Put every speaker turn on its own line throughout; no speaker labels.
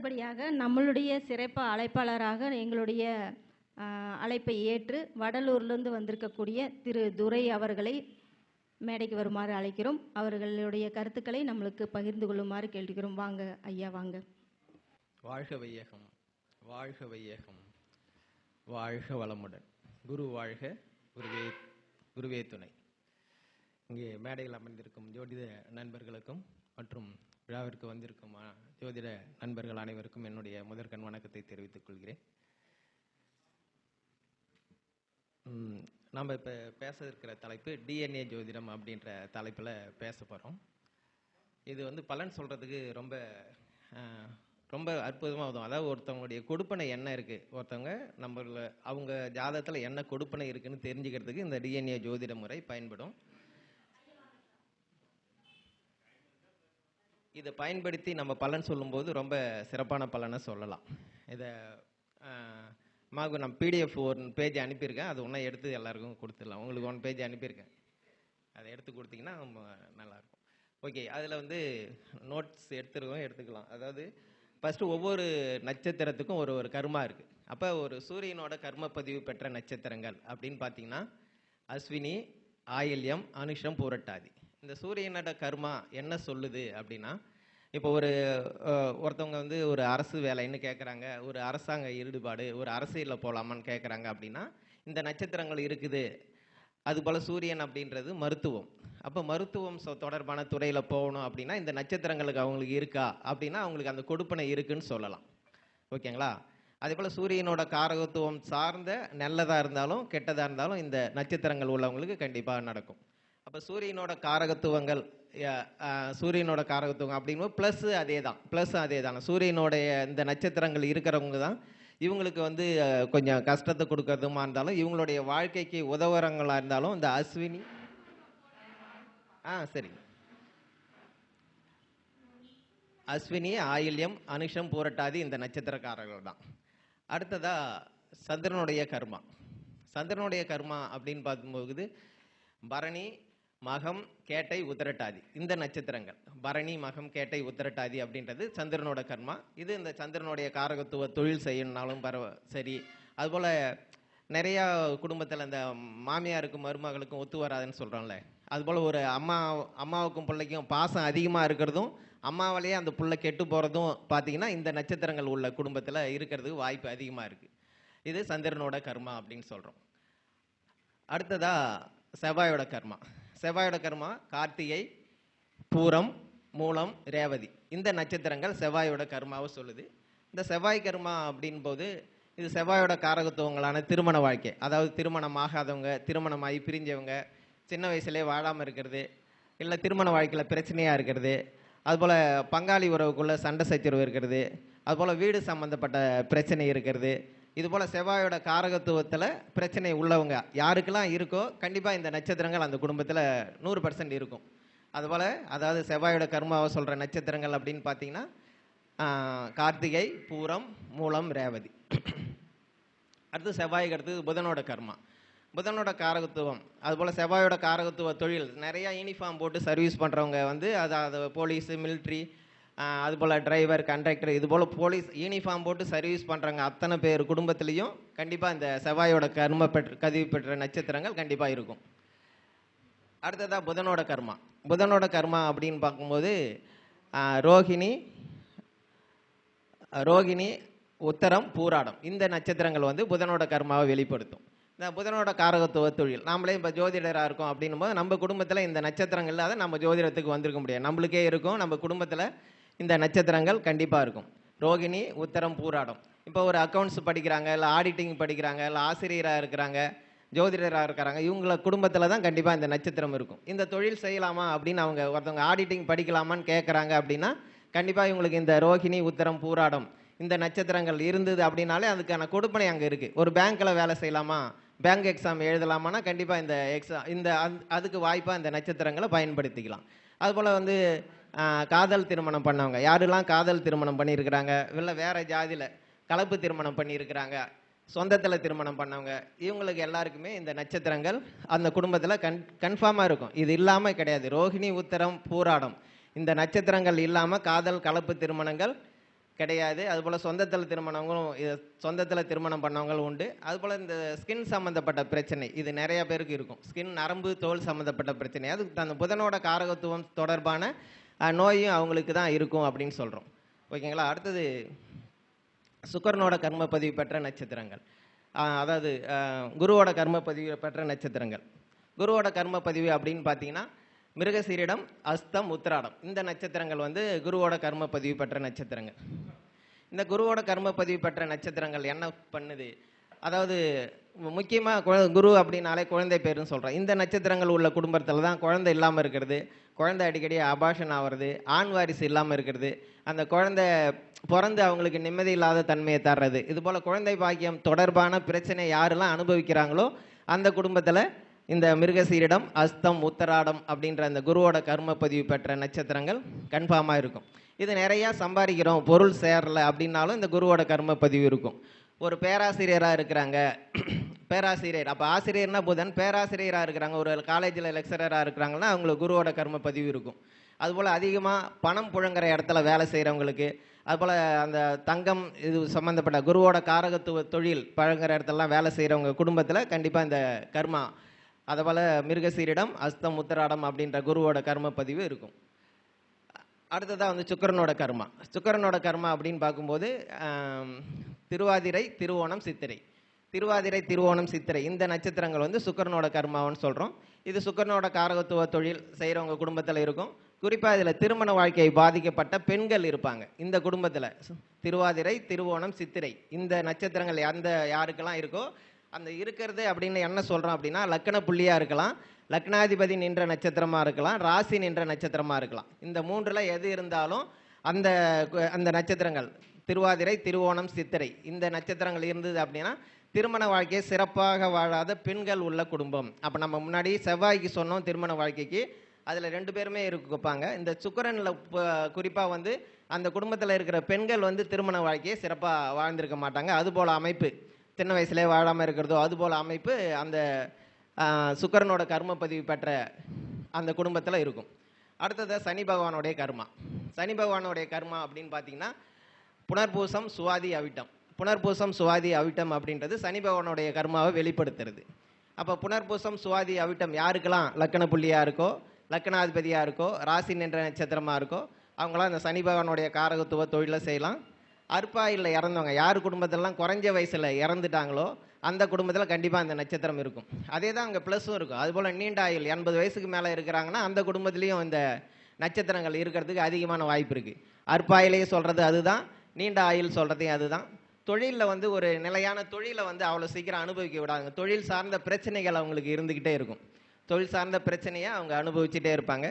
அடுத்தபடியாக நம்மளுடைய சிறப்பு அழைப்பாளராக எங்களுடைய அழைப்பை ஏற்று வடலூர்லேருந்து வந்திருக்கக்கூடிய திரு துரை அவர்களை மேடைக்கு வருமாறு அழைக்கிறோம். அவர்களுடைய கருத்துக்களை நம்மளுக்கு பகிர்ந்து கொள்ளுமாறு கேட்டுக்கிறோம். வாங்க ஐயா வாங்க.
வாழ்க வையகம் வாழ்க வையகம் வாழ்க வளமுடன். குரு வாழ்க குருவே குருவே துணை. இங்கே மேடையில் அமர்ந்திருக்கும் ஜோதிட நண்பர்களுக்கும் மற்றும் விழாவிற்கு வந்திருக்கும்? ஜோதிட நண்பர்கள் அனைவருக்கும் என்னுடைய முதற்கண் வணக்கத்தை தெரிவித்துக் கொள்கிறேன். நம்ம இப்போ பேச இருக்கிற தலைப்பு டிஎன்ஏ ஜோதிடம் அப்படின்ற தலைப்பில் பேச போகிறோம் இது வந்து பலன் சொல்கிறதுக்கு ரொம்ப ரொம்ப அற்புதமாக உதவும். அதாவது ஒருத்தவங்களுடைய கொடுப்பனை என்ன இருக்குது ஒருத்தவங்க நம்மள அவங்க ஜாதகத்தில் என்ன கொடுப்பனை இருக்குதுன்னு தெரிஞ்சுக்கிறதுக்கு இந்த டிஎன்ஏ ஜோதிட முறை பயன்படும். இதை பயன்படுத்தி நம்ம பலன் சொல்லும்போது ரொம்ப சிறப்பான பலனை சொல்லலாம். இதை மாகு நான் பிடிஎஃப் ஒரு பேஜ் அனுப்பியிருக்கேன். அது ஒன்றா எடுத்து எல்லாருக்கும் கொடுத்துடலாம். உங்களுக்கு ஒன் பேஜ் அனுப்பியிருக்கேன். அதை எடுத்து கொடுத்தீங்கன்னா ரொம்ப நல்லாயிருக்கும். ஓகே அதில் வந்து நோட்ஸ் எடுத்துருக்கோம் எடுத்துக்கலாம். அதாவது ஃபஸ்ட்டு ஒவ்வொரு நட்சத்திரத்துக்கும் ஒரு ஒரு கர்மா இருக்குது அப்போ ஒரு சூரியனோட கர்ம பதிவு பெற்ற நட்சத்திரங்கள் அப்படின்னு பார்த்தீங்கன்னா அஸ்வினி ஆயில்யம் அனுஷம் பூரட்டாதி. இந்த சூரியனோட கர்மா என்ன சொல்லுது அப்படின்னா இப்போ ஒரு ஒருத்தவங்க வந்து ஒரு அரசு வேலைன்னு கேட்குறாங்க ஒரு அரசாங்க ஈடுபாடு ஒரு அரசியலில் போகலாமான்னு கேட்குறாங்க அப்படின்னா இந்த நட்சத்திரங்கள் இருக்குது அதுபோல் சூரியன் அப்படின்றது மருத்துவம். அப்போ மருத்துவம் தொடர்பான துறையில் போகணும் அப்படின்னா இந்த நட்சத்திரங்களுக்கு அவங்களுக்கு இருக்கா அப்படின்னா அவங்களுக்கு அந்த கொடுப்பனை இருக்குன்னு சொல்லலாம். ஓகேங்களா? அதே போல் சூரியனோட காரகத்துவம் சார்ந்த நல்லதாக இருந்தாலும் கெட்டதாக இருந்தாலும் இந்த நட்சத்திரங்கள் உள்ளவங்களுக்கு கண்டிப்பாக நடக்கும். அப்போ சூரியனோட காரகத்துவங்கள் சூரியனோட காரகத்துவம் அப்படிங்கும்போது ப்ளஸ் அதே தான் ப்ளஸ் அதே தான் சூரியனுடைய இந்த நட்சத்திரங்கள் இருக்கிறவங்க தான் இவங்களுக்கு வந்து கொஞ்சம் கஷ்டத்தை கொடுக்கறதுமா இருந்தாலும் இவங்களுடைய வாழ்க்கைக்கு உதவுறங்களாக இருந்தாலும் இந்த அஸ்வினி. ஆ சரி. அஸ்வினி ஆயில்யம் அனுஷம் பூரட்டாதி இந்த நட்சத்திரக்காரர்கள் தான். அடுத்ததாக சந்திரனுடைய கர்மா. சந்திரனுடைய கர்மா அப்படின்னு பார்க்கும்போது பரணி மகம் கேட்டை உத்திரட்டாதி. இந்த நட்சத்திரங்கள். பரணி மகம் கேட்டை உத்திரட்டாதி அப்படின்றது சந்திரனோட கர்மா. இது இந்த சந்திரனுடைய காரகத்துவ தொழில் செய்யணும்னாலும் பரவ சரி. அதுபோல் நிறையா குடும்பத்தில் அந்த மாமியாருக்கும் மருமகளுக்கும் ஒத்து வராதுன்னு சொல்கிறோம்ல அதுபோல் ஒரு அம்மா அம்மாவுக்கும் பிள்ளைக்கும் பாசம் அதிகமாக இருக்கிறதும் அம்மாவாலேயே அந்த பிள்ளை கெட்டு போகிறதும் பார்த்தீங்கன்னா இந்த நட்சத்திரங்கள் உள்ள குடும்பத்தில் இருக்கிறதுக்கு வாய்ப்பு அதிகமாக இருக்குது இது சந்திரனோட கர்மா அப்படின்னு சொல்கிறோம் அடுத்ததாக செவ்வாயோட கர்மா. செவ்வாயோட கர்மா கார்த்திகை பூரம் மூலம் ரேவதி. இந்த நட்சத்திரங்கள் செவ்வாயோட கர்மாவை சொல்லுது. இந்த செவ்வாய் கர்மா அப்படின் போது இது செவ்வாயோட காரகத்துவங்களான திருமண வாழ்க்கை. அதாவது திருமணம் ஆகாதவங்க திருமணமாகி பிரிஞ்சவங்க சின்ன வயசுலேயே வாழாமல் இருக்கிறது இல்லை திருமண வாழ்க்கையில் பிரச்சனையாக இருக்கிறது அதுபோல் பங்காளி உறவுக்குள்ளே சண்டை சச்சரவு இருக்கிறது அதுபோல் வீடு சம்மந்தப்பட்ட பிரச்சனை இருக்கிறது இதுபோல் செவ்வாயோட காரகத்துவத்தில் பிரச்சனை உள்ளவங்க யாருக்கெல்லாம் இருக்கோ கண்டிப்பாக இந்த நட்சத்திரங்கள் அந்த குடும்பத்தில் நூறு பர்சன்ட் இருக்கும். அதுபோல் அதாவது செவ்வாயோட கர்மாவை சொல்கிற நட்சத்திரங்கள் அப்படின்னு பார்த்தீங்கன்னா கார்த்திகை பூரம் மூலம் ரேவதி. அடுத்து செவ்வாய்க்கு அடுத்தது புதனோட கர்மா. புதனோட காரகத்துவம் அதுபோல் செவ்வாயோட காரகத்துவ தொழில். நிறையா யூனிஃபார்ம் போட்டு சர்வீஸ் பண்ணுறவங்க வந்து அதாவது போலீஸு மிலிட்ரி அதுபோல் டிரைவர் கண்டக்டர் இதுபோல் போலீஸ் யூனிஃபார்ம் போட்டு சர்வீஸ் பண்ணுறாங்க அத்தனை பேர் குடும்பத்துலேயும் கண்டிப்பாக இந்த செவ்வாயோட கர்ம பெற்ற கதிவு பெற்ற நட்சத்திரங்கள் கண்டிப்பாக இருக்கும். அடுத்ததாக புதனோட கர்மா. புதனோட கர்மா அப்படின்னு பார்க்கும்போது ரோஹிணி ரோகிணி ரோகிணி உத்தரம் பூராடம். இந்த நட்சத்திரங்கள் வந்து புதனோட கர்மாவை வெளிப்படுத்தும். இந்த புதனோட காரகத்துவ தொழில். நம்மளே இப்போ ஜோதிடராக இருக்கோம் அப்படின்னும் போது நம்ம குடும்பத்தில் இந்த நட்சத்திரங்கள் இல்லாத நம்ம ஜோதிடத்துக்கு வந்திருக்க முடியாது. நம்மளுக்கே இருக்கும். நம்ம குடும்பத்தில் இந்த நட்சத்திரங்கள் கண்டிப்பாக இருக்கும். ரோகிணி உத்தரம் பூராடம். இப்போ ஒரு அக்கௌண்ட்ஸ் படிக்கிறாங்க இல்லை ஆடிட்டிங் படிக்கிறாங்க இல்லை ஆசிரியராக இருக்கிறாங்க ஜோதிடராக இருக்கிறாங்க இவங்கள குடும்பத்தில் தான் கண்டிப்பாக இந்த நட்சத்திரம் இருக்கும். இந்த தொழில் செய்யலாமா அப்படின்னு அவங்க ஒருத்தவங்க ஆடிட்டிங் படிக்கலாமான்னு கேட்குறாங்க அப்படின்னா கண்டிப்பாக இவங்களுக்கு இந்த ரோகிணி உத்தரம் பூராடம் இந்த நட்சத்திரங்கள் இருந்தது அப்படின்னாலே அதுக்கான கொடுப்பனை அங்கே இருக்குது ஒரு பேங்க்கில் வேலை செய்யலாமா? பேங்க் எக்ஸாம் எழுதலாமான்னா கண்டிப்பாக இந்த எக்ஸாம் இந்த அதுக்கு வாய்ப்பாக இந்த நட்சத்திரங்களை பயன்படுத்திக்கலாம். அதுபோல் வந்து காதல் திருமணம் பண்ணவங்க. யாரெல்லாம் காதல் திருமணம் பண்ணியிருக்கிறாங்க? இல்லை வேறு ஜாதியில் கலப்பு திருமணம் பண்ணியிருக்கிறாங்க. சொந்தத்தில் திருமணம் பண்ணவங்க. இவங்களுக்கு எல்லாருக்குமே இந்த நட்சத்திரங்கள் அந்த குடும்பத்தில் கன் கன்ஃபார்மாக இருக்கும். இது இல்லாமல் கிடையாது. ரோஹிணி உத்தரம் பூராடம். இந்த நட்சத்திரங்கள் இல்லாமல் காதல் கலப்பு திருமணங்கள் கிடையாது. அதுபோல் சொந்தத்தில் திருமணங்களும் இது சொந்தத்தில் திருமணம் பண்ணவங்களும் உண்டு. அதுபோல் இந்த ஸ்கின் சம்மந்தப்பட்ட பிரச்சனை இது நிறைய பேருக்கு இருக்கும். ஸ்கின் நரம்பு தோல் சம்மந்தப்பட்ட பிரச்சனை. அது அந்த புதனோட காரகத்துவம் தொடர்பான நோயும் அவங்களுக்கு தான் இருக்கும் அப்படின்னு சொல்கிறோம் ஓகேங்களா? அடுத்தது சுக்கரனோட கர்ம பதிவு பெற்ற நட்சத்திரங்கள். அதாவது குருவோட கர்ம பதிவு பெற்ற நட்சத்திரங்கள். குருவோட கர்ம பதிவு அப்படின்னு பார்த்தீங்கன்னா மிருகசீரிடம் அஸ்தம் உத்திராடம். இந்த நட்சத்திரங்கள் வந்து குருவோட கர்ம பதிவு பெற்ற நட்சத்திரங்கள். இந்த குருவோட கர்ம பதிவு பெற்ற நட்சத்திரங்கள் என்ன பண்ணுது? அதாவது முக்கியமாக குழ குரு அப்படின்னாலே குழந்தை பேருன்னு சொல்கிறோம் இந்த நட்சத்திரங்கள் உள்ள குடும்பத்தில் தான் குழந்தை இல்லாமல் இருக்கிறது. குழந்தை அடிக்கடி அபாஷன் ஆகிறது ஆண் வாரிசு இல்லாமல் இருக்கிறது. அந்த குழந்தை பிறந்து அவங்களுக்கு நிம்மதி இல்லாத தன்மையை தர்றது. இது போல் குழந்தை பாக்கியம் தொடர்பான பிரச்சனை யாரெல்லாம் அனுபவிக்கிறாங்களோ அந்த குடும்பத்தில் இந்த மிருகசீரிடம் அஸ்தம் உத்தராடம் அப்படின்ற அந்த குருவோட கர்ம பதிவு பெற்ற நட்சத்திரங்கள் கன்ஃபார்மாக இருக்கும். இது நிறையா சம்பாதிக்கிறோம் பொருள் சேரல அப்படின்னாலும் இந்த குருவோட கர்ம பதிவு இருக்கும். ஒரு பேராசிரியராக இருக்கிறாங்க. பேராசிரியர். அப்போ ஆசிரியர்னா புதன் பேராசிரியராக இருக்கிறாங்க. ஒரு காலேஜில் லெக்சரராக இருக்கிறாங்கன்னா அவங்களுக்கு குருவோட கர்ம பதிவு இருக்கும். அதுபோல் அதிகமாக பணம் புழங்குற இடத்துல வேலை செய்கிறவங்களுக்கு அதுபோல் அந்த தங்கம் இது சம்மந்தப்பட்ட குருவோட காரகத்துவ தொழில் பழங்குற இடத்துலலாம் வேலை செய்கிறவங்க குடும்பத்தில் கண்டிப்பாக இந்த கர்மா அதுபோல் மிருகசீரிடம் அஸ்தம் உத்தராடம் அப்படின்ற குருவோட கர்ம பதிவு இருக்கும். அடுத்ததாக வந்து சுக்கரனோட கர்மா. சுக்கரனோட கர்மா அப்படின்னு பார்க்கும்போது திருவாதிரை திருவோணம் சித்திரை. திருவாதிரை திருவோணம் சித்திரை. இந்த நட்சத்திரங்கள் வந்து சுக்கரனோட கர்மாவன்னு சொல்கிறோம் இது சுக்கரனோட காரகத்துவ தொழில் செய்கிறவங்க குடும்பத்தில் இருக்கும். குறிப்பாக இதில் திருமண வாழ்க்கை பாதிக்கப்பட்ட பெண்கள் இருப்பாங்க. இந்த குடும்பத்தில். திருவாதிரை திருவோணம் சித்திரை. இந்த நட்சத்திரங்கள் எந்த யாருக்கெல்லாம் இருக்கோ அந்த இருக்கிறது அப்படின்னு என்ன சொல்கிறோம் அப்படின்னா லக்கண புள்ளியாக இருக்கலாம். லக்னாதிபதி நின்ற நட்சத்திரமாக இருக்கலாம் ராசி நின்ற நட்சத்திரமாக இருக்கலாம். இந்த மூன்றில் எது இருந்தாலும் அந்த கு- அந்த நட்சத்திரங்கள் திருவாதிரை திருவோணம் சித்திரை இந்த நட்சத்திரங்கள் இருந்தது அப்படின்னா திருமண வாழ்க்கையை சிறப்பாக வாழாத பெண்கள் உள்ள குடும்பம். அப்போ நம்ம முன்னாடி செவ்வாய்க்கு சொன்னோம் திருமண வாழ்க்கைக்கு. அதில் ரெண்டு பேருமே இருப்பாங்க. இந்த சுக்கரனில் குறிப்பாக வந்து அந்த குடும்பத்தில் இருக்கிற பெண்கள் வந்து திருமண வாழ்க்கையை சிறப்பாக வாழ்ந்திருக்க மாட்டாங்க. அதுபோல் அமைப்பு. சின்ன வயசுலேயே வாழாமல் இருக்கிறதோ அதுபோல் அமைப்பு அந்த சுக்கரனோட கர்ம பதிவு பெற்ற அந்த குடும்பத்தில் இருக்கும். அடுத்தது சனி பகவானுடைய கர்மா. சனி பகவானுடைய கர்மா அப்படின்னு பார்த்தீங்கன்னா புனர்பூசம் சுவாதி அவிட்டம். புனர்பூசம் சுவாதி அவிட்டம் அப்படின்றது சனி பகவானுடைய கர்மாவை வெளிப்படுத்துறது. அப்போ புனர்பூசம் சுவாதி அவிட்டம் யாருக்கெல்லாம் லக்கண புள்ளியாக இருக்கோ லக்கணாதிபதியாக இருக்கோ ராசி நின்ற நட்சத்திரமாக இருக்கோ அவங்களாம் அந்த சனி பகவானுடைய காரகத்துவ தொழிலை செய்யலாம். அற்பாயில் இறந்தவங்க யார் குடும்பத்திலலாம் குறைஞ்ச வயசில் இறந்துட்டாங்களோ அந்த குடும்பத்தில் கண்டிப்பாக அந்த நட்சத்திரம் இருக்கும். அதே தான் அங்கே ப்ளஸ்ஸும் இருக்கும். அதுபோல் நீண்ட ஆயுள் எண்பது வயசுக்கு மேலே இருக்கிறாங்கன்னா அந்த குடும்பத்துலேயும் இந்த நட்சத்திரங்கள் இருக்கிறதுக்கு அதிகமான வாய்ப்பு இருக்குது அற்பாயிலேயே சொல்கிறது அதுதான் நீண்ட ஆயுள் சொல்கிறதையும் அதுதான். தொழிலில் வந்து ஒரு நிலையான தொழிலை வந்து அவ்வளோ சீக்கிரம் அனுபவிக்க விடாதுங்க தொழில் சார்ந்த பிரச்சனைகள் அவங்களுக்கு இருந்துக்கிட்டே இருக்கும். தொழில் சார்ந்த பிரச்சனையை அவங்க அனுபவிச்சுட்டே இருப்பாங்க.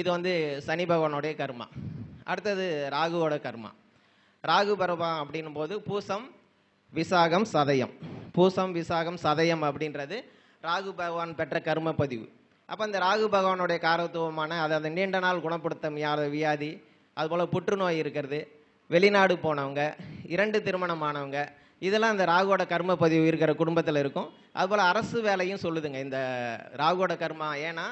இது வந்து சனி பகவானுடைய கர்மா. அடுத்தது ராகுவோட கர்மா. ராகு பருவம் அப்படின்னும் போது பூசம் விசாகம் சதயம். பூசம் விசாகம் சதயம் அப்படின்றது ராகு பகவான் பெற்ற கர்ம பதிவு. அப்போ அந்த ராகு பகவானுடைய காரத்துவமான அதாவது நீண்ட நாள் குணப்படுத்தும் யார் வியாதி அதுபோல் புற்றுநோய் இருக்கிறது வெளிநாடு போனவங்க இரண்டு திருமணமானவங்க இதெல்லாம் அந்த ராகுவோட கர்ம பதிவு இருக்கிற குடும்பத்தில் இருக்கும். அதுபோல் அரசு வேலையும் சொல்லுதுங்க இந்த ராகுவோட கர்மா. ஏன்னா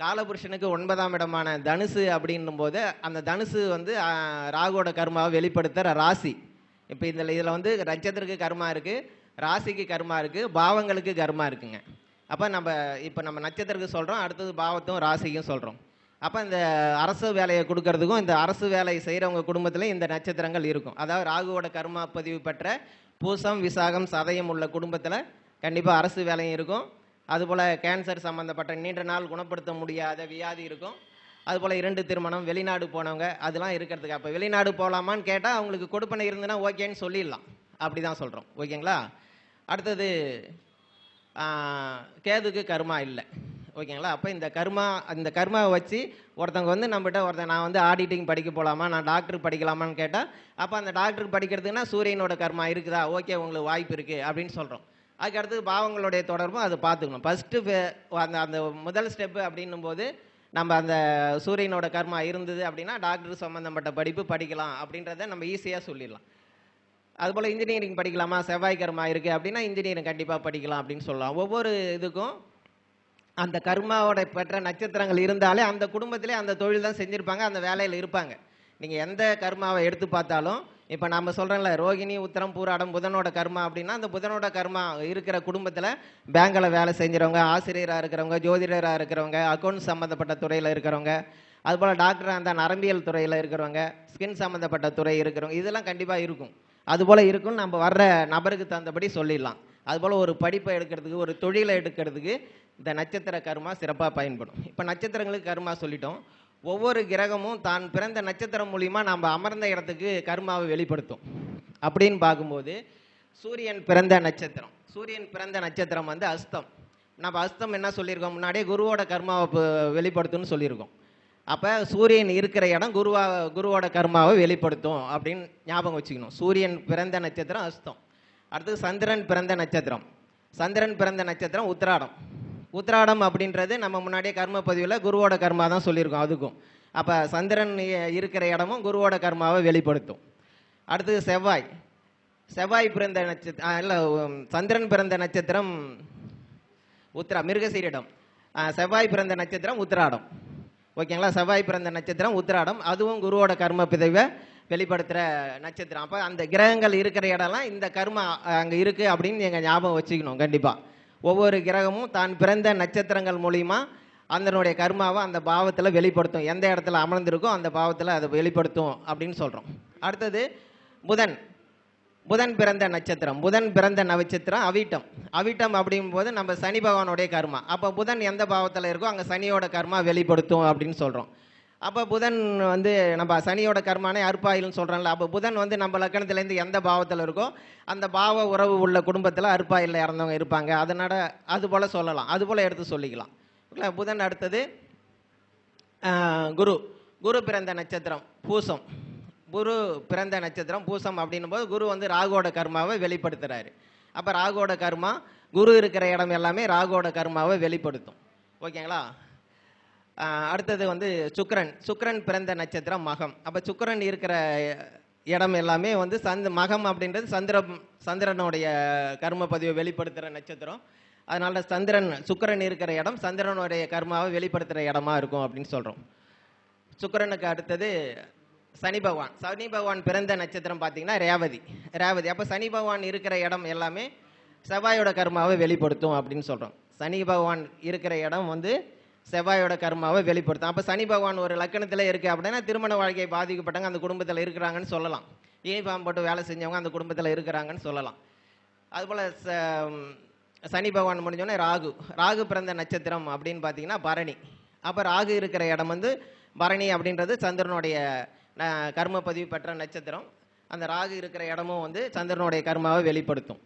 காலபுருஷனுக்கு ஒன்பதாம் இடமான தனுசு அப்படின்னும் போது அந்த தனுசு வந்து ராகுவோட கர்மாவை வெளிப்படுத்துகிற ராசி. இப்போ இதில் இதில் வந்து நட்சத்திரக்கு கர்மா இருக்குது ராசிக்கு கர்மா இருக்குது பாவங்களுக்கு கர்மா இருக்குங்க. அப்போ நம்ம இப்போ நம்ம நட்சத்திரத்துக்கு சொல்கிறோம் அடுத்தது பாவத்தும் ராசிக்கும் சொல்கிறோம் அப்போ இந்த அரசு வேலையை கொடுக்கறதுக்கும் இந்த அரசு வேலையை செய்கிறவங்க குடும்பத்தில் இந்த நட்சத்திரங்கள் இருக்கும். அதாவது ராகுவோட கர்மா பதிவு பெற்ற பூசம் விசாகம் சதயம் உள்ள குடும்பத்தில் கண்டிப்பாக அரசு வேலையும் இருக்கும். அதுபோல் கேன்சர் சம்மந்தப்பட்ட நீண்ட நாள் குணப்படுத்த முடியாத வியாதி இருக்கும். அதுபோல் இரண்டு திருமணம் வெளிநாடு போனவங்க அதெல்லாம் இருக்கிறதுக்கு. அப்போ வெளிநாடு போகலாமான்னு கேட்டால் அவங்களுக்கு கொடுப்பனை இருந்துன்னா ஓகேன்னு சொல்லிடலாம். அப்படி தான் சொல்கிறோம் ஓகேங்களா? அடுத்தது கேதுக்கு கர்மா இல்லை. ஓகேங்களா? அப்போ இந்த கர்மா இந்த கர்மாவை வச்சு ஒருத்தவங்க வந்து நம்மகிட்ட ஒருத்தன் நான் வந்து ஆடிட்டிங் படிக்க போகலாமா நான் டாக்டர் படிக்கலாமான்னு கேட்டால் அப்போ அந்த டாக்டர் படிக்கிறதுக்குன்னா சூரியனோட கர்மா இருக்குதா? ஓகே உங்களுக்கு வாய்ப்பு இருக்குது அப்படின்னு சொல்கிறோம் அதுக்கு அடுத்து பாவங்களுடைய தொடர்பும் அதை பார்த்துக்கணும். ஃபஸ்ட்டு அந்த அந்த முதல் ஸ்டெப்பு அப்படின்னும் போது நம்ம அந்த சூரியனோட கர்மா இருந்தது அப்படின்னா டாக்டர் சம்மந்தப்பட்ட படிப்பு படிக்கலாம் அப்படின்றத நம்ம ஈஸியாக சொல்லிடலாம். அதுபோல் இன்ஜினியரிங் படிக்கலாமா? செவ்வாய் கர்மா இருக்குது அப்படின்னா இன்ஜினியரிங் கண்டிப்பாக படிக்கலாம் அப்படின்னு சொல்லலாம். ஒவ்வொரு இதுக்கும் அந்த கர்மாவோட பெற்ற நட்சத்திரங்கள் இருந்தாலே அந்த குடும்பத்திலே அந்த தொழில் தான் செஞ்சுருப்பாங்க அந்த வேலையில் இருப்பாங்க. நீங்கள் எந்த கர்மாவை எடுத்து பார்த்தாலும் இப்போ நம்ம சொல்கிறோம்ல ரோகிணி உத்தரம் பூராடம் புதனோட கர்மா அப்படின்னா அந்த புதனோட கர்மா இருக்கிற குடும்பத்தில் பேங்கில் வேலை செஞ்சுறவங்க ஆசிரியராக இருக்கிறவங்க ஜோதிடராக இருக்கிறவங்க அக்கௌண்ட் சம்மந்தப்பட்ட துறையில் இருக்கிறவங்க அதுபோல் டாக்டராக இருந்தால் நரம்பியல் துறையில் இருக்கிறவங்க ஸ்கின் சம்மந்தப்பட்ட துறை இருக்கிறவங்க இதெல்லாம் கண்டிப்பாக இருக்கும். அதுபோல் இருக்கும்னு நம்ம வர்ற நபருக்கு தகுந்தபடி சொல்லிடலாம். அதுபோல் ஒரு படிப்பை எடுக்கிறதுக்கு ஒரு தொழிலை எடுக்கிறதுக்கு இந்த நட்சத்திர கர்மா சிறப்பாக பயன்படும். இப்போ நட்சத்திரங்களுக்கு கர்மா சொல்லிட்டோம். ஒவ்வொரு கிரகமும் தான் பிறந்த நட்சத்திரம் மூலிமா நம்ம அமர்ந்த இடத்துக்கு கர்மாவை வெளிப்படுத்தும். அப்படின்னு பார்க்கும்போது சூரியன் பிறந்த நட்சத்திரம். சூரியன் பிறந்த நட்சத்திரம் வந்து அஸ்தம். நம்ம அஸ்தம் என்ன சொல்லியிருக்கோம்? முன்னாடியே குருவோட கர்மாவை வெளிப்படுத்தும்னு சொல்லியிருக்கோம். அப்போ சூரியன் இருக்கிற இடம் குருவா குருவோட கர்மாவை வெளிப்படுத்தும் அப்படின்னு ஞாபகம் வச்சுக்கணும். சூரியன் பிறந்த நட்சத்திரம் அஸ்தம். அடுத்து சந்திரன் பிறந்த நட்சத்திரம். சந்திரன் பிறந்த நட்சத்திரம் உத்திராடம். உத்திராடம் அப்படின்றது நம்ம முன்னாடியே கர்ம பதிவில் குருவோட கர்மா தான் சொல்லியிருக்கோம் அதுக்கும். அப்போ சந்திரன் இருக்கிற இடமும் குருவோட கர்மாவை வெளிப்படுத்தும். அடுத்தது செவ்வாய். செவ்வாய் பிறந்த நட்சத்திரம் இல்லை சந்திரன் பிறந்த நட்சத்திரம் உத்திரா மிருகசீரிடம். செவ்வாய் பிறந்த நட்சத்திரம் உத்திராடம் ஓகேங்களா? செவ்வாய் பிறந்த நட்சத்திரம் உத்திராடம் அதுவும் குருவோட கர்ம பிதைவை வெளிப்படுத்துகிற நட்சத்திரம். அப்போ அந்த கிரகங்கள் இருக்கிற இடம்லாம் இந்த கர்மா அங்கே இருக்குது அப்படின்னு எங்கள் ஞாபகம் வச்சுக்கணும் கண்டிப்பாக ஒவ்வொரு கிரகமும் தான் பிறந்த நட்சத்திரங்கள் மூலிமா அதனுடைய கர்மாவை அந்த பாவத்தில் வெளிப்படுத்தும். எந்த இடத்துல அமர்ந்திருக்கோ அந்த பாவத்தில் அதை வெளிப்படுத்தும் அப்படின்னு சொல்கிறோம் அடுத்தது புதன். புதன் பிறந்த நட்சத்திரம். புதன் பிறந்த நட்சத்திரம் அவிட்டம். அவிட்டம் அப்படிங்கும்போது நம்ம சனி பகவானுடைய கர்மா. அப்போ புதன் எந்த பாவத்தில் இருக்கோ அங்கே சனியோட கர்மா வெளிப்படுத்தும் அப்படின்னு சொல்கிறோம் அப்போ புதன் வந்து நம்ம சனியோட கர்மானே அற்பாயில்னு சொல்கிறாங்களே அப்போ புதன் வந்து நம்ம லக்கணத்துலேருந்து எந்த பாவத்தில் இருக்கோ அந்த பாவ உறவு உள்ள குடும்பத்தில் அற்பாயில் இறந்தவங்க இருப்பாங்க. அதனால் அது போல் சொல்லலாம். அது போல் எடுத்து சொல்லிக்கலாம். ஓகேங்களா? புதன் அடுத்தது குரு. குரு பிறந்த நட்சத்திரம் பூசம். குரு பிறந்த நட்சத்திரம் பூசம் அப்படின்னும் போது குரு வந்து ராகுவோட கர்மாவை வெளிப்படுத்துகிறாரு அப்போ ராகுவோட கர்மா குரு இருக்கிற இடம் எல்லாமே ராகுவோட கர்மாவை வெளிப்படுத்தும். ஓகேங்களா? அடுத்தது வந்து சுக்கரன். சுக்கரன் பிறந்த நட்சத்திரம் மகம். அப்போ சுக்கிரன் இருக்கிற இடம் எல்லாமே வந்து சந்த் மகம் அப்படின்றது சந்திரம் சந்திரனுடைய கர்ம பதிவை வெளிப்படுத்துகிற நட்சத்திரம். அதனால சந்திரன் சுக்கரன் இருக்கிற இடம் சந்திரனுடைய கர்மாவை வெளிப்படுத்துகிற இடமா இருக்கும் அப்படின்னு சொல்கிறோம் சுக்கரனுக்கு அடுத்தது சனி பகவான். சனி பகவான் பிறந்த நட்சத்திரம் பார்த்தீங்கன்னா ரேவதி. ரேவதி. அப்போ சனி பகவான் இருக்கிற இடம் எல்லாமே செவ்வாயோட கர்மாவை வெளிப்படுத்தும் அப்படின்னு சொல்கிறோம் சனி பகவான் இருக்கிற இடம் வந்து செவ்வாயோட கர்மாவை வெளிப்படுத்தும். அப்போ சனி பகவான் ஒரு லக்கணத்தில் இருக்குது அப்படின்னா திருமண வாழ்க்கையை பாதிக்கப்பட்டவங்க அந்த குடும்பத்தில் இருக்கிறாங்கன்னு சொல்லலாம். யூனிஃபார்ம் போட்டு வேலை செஞ்சவங்க அந்த குடும்பத்தில் இருக்கிறாங்கன்னு சொல்லலாம். அதுபோல் ச சனி பகவான் முடிஞ்சோடனே ராகு. ராகு பிறந்த நட்சத்திரம் அப்படின்னு பார்த்தீங்கன்னா பரணி. அப்போ ராகு இருக்கிற இடம் வந்து பரணி அப்படின்றது சந்திரனுடைய கர்ம பதிவு பெற்ற நட்சத்திரம். அந்த ராகு இருக்கிற இடமும் வந்து சந்திரனுடைய கர்மாவை வெளிப்படுத்தும்.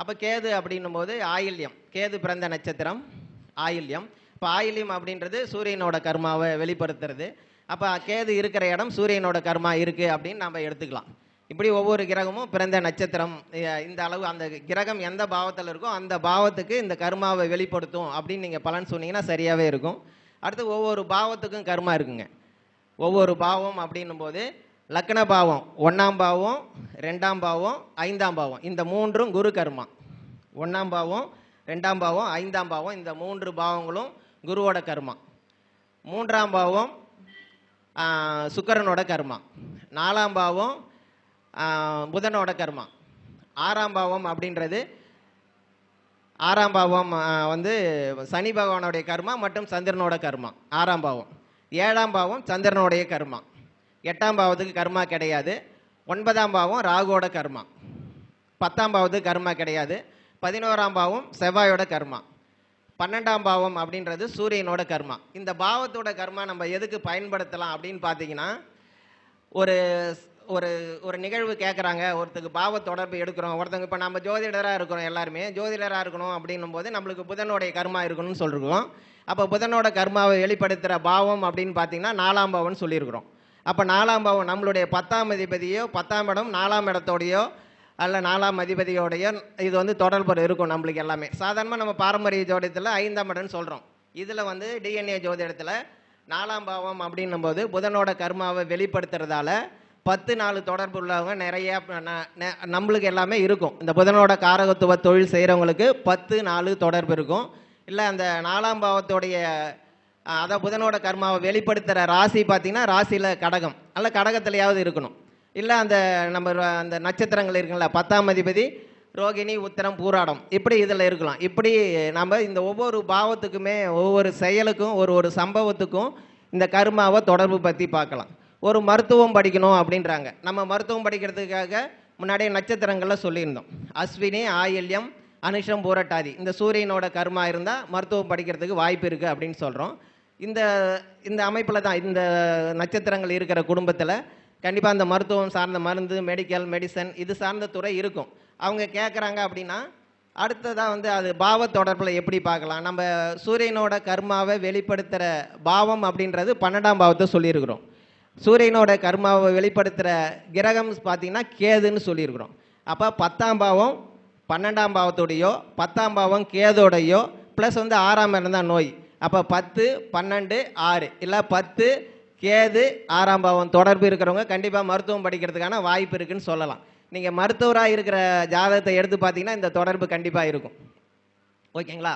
அப்போ கேது அப்படின்னும் போது ஆயில்யம். கேது பிறந்த நட்சத்திரம் ஆயில்யம். இப்போ அப்படின்றது சூரியனோட கர்மாவை வெளிப்படுத்துறது. அப்போ கேது இருக்கிற இடம் சூரியனோட கர்மா இருக்குது அப்படின்னு நம்ம எடுத்துக்கலாம். இப்படி ஒவ்வொரு கிரகமும் பிறந்த நட்சத்திரம் இந்த அளவு அந்த கிரகம் எந்த பாவத்தில் இருக்கோ அந்த பாவத்துக்கு இந்த கர்மாவை வெளிப்படுத்தும் அப்படின்னு நீங்கள் பலன் சொன்னீங்கன்னா சரியாகவே இருக்கும். அடுத்து ஒவ்வொரு பாவத்துக்கும் கர்மா இருக்குங்க. ஒவ்வொரு பாவம் அப்படின்னும் போது லக்ன பாவம் ஒன்றாம் பாவம் ரெண்டாம் பாவம் ஐந்தாம் பாவம். இந்த மூன்றும் குரு கர்மா. ஒன்றாம் பாவம் ரெண்டாம் பாவம் ஐந்தாம் பாவம் இந்த மூன்று பாவங்களும் குருவோட கர்மா. மூன்றாம் பாவம் சுக்கரனோட கர்மா. நாலாம் பாவம் புதனோட கர்மா. ஆறாம் பாவம் அப்படின்றது ஆறாம் பாவம் வந்து சனி பகவானுடைய கர்மா மற்றும் சந்திரனோட கர்மா. ஆறாம் பாவம். ஏழாம் பாவம் சந்திரனுடைய கர்மா. எட்டாம் பாவத்துக்கு கர்மா கிடையாது. ஒன்பதாம் பாவம் ராகுவோட கர்மா. பத்தாம் பாவத்துக்கு கர்மா கிடையாது. பதினோராம் பாவம் செவ்வாயோட கர்மா. பன்னெண்டாம் பாவம் அப்படின்றது சூரியனோட கர்மா. இந்த பாவத்தோட கர்மா நம்ம எதுக்கு பயன்படுத்தலாம் அப்படின்னு பார்த்தீங்கன்னா ஒரு ஒரு ஒரு நிகழ்வு கேட்குறாங்க ஒருத்தருக்கு பாவ தொடர்பு எடுக்கிறோம் ஒருத்தங்க இப்போ நம்ம ஜோதிடராக இருக்கிறோம் எல்லாருமே ஜோதிடராக இருக்கணும் அப்படின்னும் போது நம்மளுக்கு புதனுடைய கர்மா இருக்கணும்னு சொல்லிருக்கோம். அப்போ புதனோட கர்மாவை வெளிப்படுத்துகிற பாவம் அப்படின்னு பார்த்தீங்கன்னா நாலாம் பாவம்னு சொல்லியிருக்கிறோம். அப்போ நாலாம் பாவம் நம்மளுடைய பத்தாம் அதிபதியோ பத்தாம் இடம் நாலாம் இடத்தோடையோ அல்ல நாலாம் அதிபதியோடைய இது வந்து தொடர்பு இருக்கும் நம்மளுக்கு எல்லாமே. சாதாரணமாக நம்ம பாரம்பரிய ஜோதிடத்தில் ஐந்தாம் இடம்னு சொல்கிறோம் இதில் வந்து டிஎன்ஏ ஜோதிடத்தில் நாலாம் பாவம் அப்படின்னும் போது புதனோட கர்மாவை வெளிப்படுத்துறதால பத்து நாலு தொடர்பு உள்ளவங்க நிறைய ந- ந- நம்மளுக்கு எல்லாமே இருக்கும். இந்த புதனோட காரகத்துவ தொழில் செய்கிறவங்களுக்கு பத்து நாலு தொடர்பு இருக்கும். இல்லை அந்த நாலாம் பாவத்தோடைய அதான் புதனோட கர்மாவை வெளிப்படுத்துகிற ராசி பார்த்தீங்கன்னா ராசியில் கடகம். அல்ல கடகத்திலையாவது இருக்கணும். இல்லை அந்த நம்ம அந்த நட்சத்திரங்கள் இருக்குங்களா பத்தாம் அதிபதி ரோகிணி உத்தரம் பூராடம். இப்படி இதில் இருக்கலாம். இப்படி நம்ம இந்த ஒவ்வொரு பாவத்துக்குமே ஒவ்வொரு செயலுக்கும் ஒரு ஒரு சம்பவத்துக்கும் இந்த கர்மாவை தொடர்பு பற்றி பார்க்கலாம். ஒரு மருத்துவம் படிக்கணும் அப்படின்றாங்க. நம்ம மருத்துவம் படிக்கிறதுக்காக முன்னாடியே நட்சத்திரங்களில் சொல்லியிருந்தோம். அஸ்வினி ஆயில்யம் அனுஷம் பூரட்டாதி. இந்த சூரியனோட கர்மா இருந்தால் மருத்துவம் படிக்கிறதுக்கு வாய்ப்பு இருக்குது அப்படின்னு சொல்கிறோம் இந்த இந்த அமைப்பில் தான் இந்த நட்சத்திரங்கள் இருக்கிற குடும்பத்தில் கண்டிப்பாக அந்த மருத்துவம் சார்ந்த மருந்து மெடிக்கல் மெடிசன் இது சார்ந்த துறை இருக்கும். அவங்க கேட்குறாங்க அப்படின்னா அடுத்ததாக வந்து அது பாவ தொடர்பில் எப்படி பார்க்கலாம்? நம்ம சூரியனோட கர்மாவை வெளிப்படுத்துகிற பாவம் அப்படின்றது பன்னெண்டாம் பாவத்தை சொல்லியிருக்கிறோம். சூரியனோட கர்மாவை வெளிப்படுத்துகிற கிரகம் பார்த்திங்கன்னா கேதுன்னு சொல்லியிருக்கிறோம். அப்போ பத்தாம் பாவம் பன்னெண்டாம் பாவத்தோடையோ பத்தாம் பாவம் கேதோடையோ ப்ளஸ் வந்து ஆறாம் இடம் தான் நோய். அப்போ பத்து பன்னெண்டு ஆறு. இல்லை பத்து கேது ஆறாம் பாவம் தொடர்பு இருக்கிறவங்க கண்டிப்பாக மருத்துவம் படிக்கிறதுக்கான வாய்ப்பு இருக்குன்னு சொல்லலாம். நீங்கள் மருத்துவராக இருக்கிற ஜாதகத்தை எடுத்து பார்த்தீங்கன்னா இந்த தொடர்பு கண்டிப்பாக இருக்கும். ஓகேங்களா?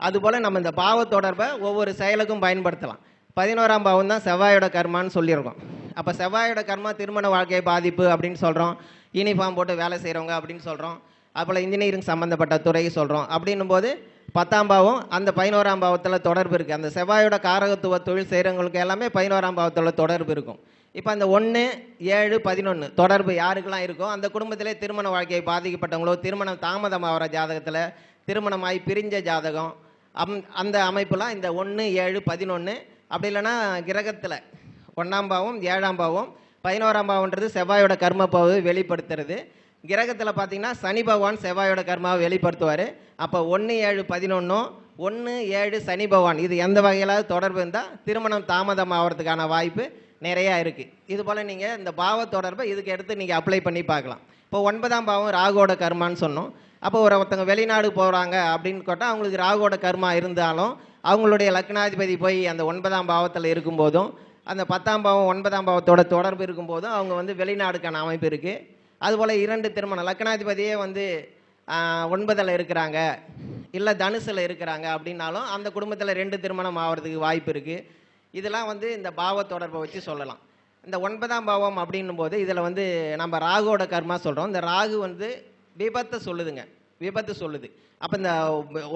அதுபோல் நம்ம இந்த பாவ தொடர்பை ஒவ்வொரு செயலுக்கும் பயன்படுத்தலாம். பதினோராம் பாவம் தான் செவ்வாயோட கர்மான்னு சொல்லியிருக்கோம். அப்போ செவ்வாயோட கர்மா திருமண வாழ்க்கை பாதிப்பு அப்படின்னு சொல்கிறோம் யூனிஃபார்ம் போட்டு வேலை செய்கிறவங்க அப்படின்னு சொல்கிறோம் அப்போல இன்ஜினியரிங் சம்மந்தப்பட்ட துறை சொல்கிறோம் அப்படின்னும் போது பத்தாம் பாவம் அந்த பதினோராம் பாவத்தில் தொடர்பு இருக்குது அந்த செவ்வாயோட காரகத்துவ தொழில் செய்கிறவங்களுக்கு எல்லாமே பதினோராம் பாவத்தில் தொடர்பு இருக்கும். இப்போ அந்த ஒன்று ஏழு பதினொன்று தொடர்பு யாருக்கெல்லாம் இருக்கோ அந்த குடும்பத்திலே திருமண வாழ்க்கையை பாதிக்கப்பட்டவங்களோ திருமணம் தாமதம் ஆகிற ஜாதகத்தில் திருமணமாகி பிரிஞ்ச ஜாதகம் அம் அந்த அமைப்புலாம் இந்த ஒன்று ஏழு பதினொன்று அப்படி இல்லைன்னா கிரகத்தில் ஒன்றாம் பாவம் ஏழாம் பாவம் பதினோராம் பாவன்றது செவ்வாயோட கர்ம வெளிப்படுத்துறது. கிரகத்தில் பார்த்தீங்கன்னா சனி பகவான் செவ்வாயோட கர்மாவை வெளிப்படுத்துவார். அப்போ ஒன்று ஏழு பதினொன்றும் ஒன்று ஏழு சனி பகவான். இது எந்த வகையிலாவது தொடர்பு இருந்தால் திருமணம் தாமதம் ஆகிறதுக்கான வாய்ப்பு நிறையா இருக்குது இது போல் நீங்கள் இந்த பாவ தொடர்பை இதுக்கு எடுத்து நீங்கள் அப்ளை பண்ணி பார்க்கலாம். இப்போ ஒன்பதாம் பாவம் ராகுவோட கர்மான்னு சொன்னோம். அப்போ ஒரு ஒருத்தவங்க வெளிநாடு போகிறாங்க அப்படின்னு கேட்டால் அவங்களுக்கு ராகுவோட கர்மா இருந்தாலும் அவங்களுடைய லக்னாதிபதி போய் அந்த ஒன்பதாம் பாவத்தில் இருக்கும்போதும் அந்த பத்தாம் பாவம் ஒன்பதாம் பாவத்தோட தொடர்பு இருக்கும்போதும் அவங்க வந்து வெளிநாடுக்கான அமைப்பு இருக்குது அதுபோல் இரண்டு திருமணம். லக்னாதிபதியே வந்து ஒன்பதில் இருக்கிறாங்க. இல்லை தனுசில் இருக்கிறாங்க அப்படின்னாலும் அந்த குடும்பத்தில் ரெண்டு திருமணம் ஆகிறதுக்கு வாய்ப்பு இருக்குது இதெல்லாம் வந்து இந்த பாவ தொடர்பை வச்சு சொல்லலாம். இந்த ஒன்பதாம் பாவம் அப்படின்னும் போது இதில் வந்து நம்ம ராகுவோட கர்மா சொல்கிறோம் இந்த ராகு வந்து விபத்தை சொல்லுதுங்க. விபத்து சொல்லுது. அப்போ இந்த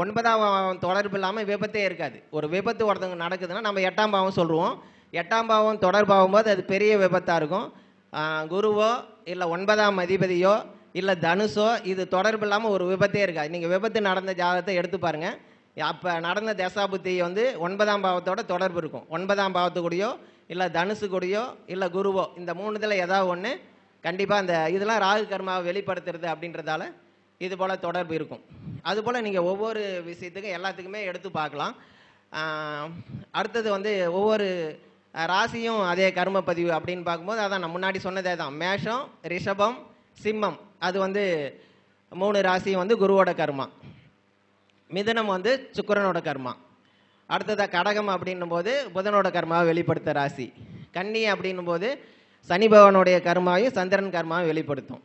ஒன்பதாம் பாவம் தொடர்பு இல்லாமல் விபத்தே இருக்காது. ஒரு விபத்து ஒருத்தவங்க நடக்குதுன்னா நம்ம எட்டாம் பாவம் சொல்லுவோம். எட்டாம் பாவம் தொடர்பாகும் போது அது பெரிய விபத்தாக இருக்கும். குருவோ இல்லை ஒன்பதாம் அதிபதியோ இல்லை தனுஷோ இது தொடர்பு இல்லாமல் ஒரு விபத்தே இருக்காது. நீங்கள் விபத்து நடந்த ஜாதகத்தை எடுத்து பாருங்கள் அப்போ நடந்த தசாபுத்தி வந்து ஒன்பதாம் பாவத்தோட தொடர்பு இருக்கும். ஒன்பதாம் பாவத்துக்குடியோ இல்லை தனுசு கூடயோ இல்லை குருவோ இந்த மூணுதில் ஏதாவது ஒன்று கண்டிப்பாக அந்த இதெல்லாம் ராகு கர்மாவை வெளிப்படுத்துறது அப்படின்றதால இது போல் தொடர்பு இருக்கும். அதுபோல் நீங்கள் ஒவ்வொரு விஷயத்துக்கும் எல்லாத்துக்குமே எடுத்து பார்க்கலாம். அடுத்தது வந்து ஒவ்வொரு ராசியும் அதே கர்ம பதிவு அப்படின்னு பார்க்கும்போது அதான் நான் முன்னாடி சொன்னதே தான். மேஷம் ரிஷபம் சிம்மம். அது வந்து மூணு ராசியும் வந்து குருவோட கர்மா. மிதுனம் வந்து சுக்கிரனோட கர்மா. அடுத்ததாக கடகம் அப்படின்னும் போது புதனோட கர்மாவை வெளிப்படுத்த ராசி. கன்னி அப்படின்னும் போது சனி பகவானுடைய கர்மாவையும் சந்திரன் கர்மாவையும் வெளிப்படுத்தும்.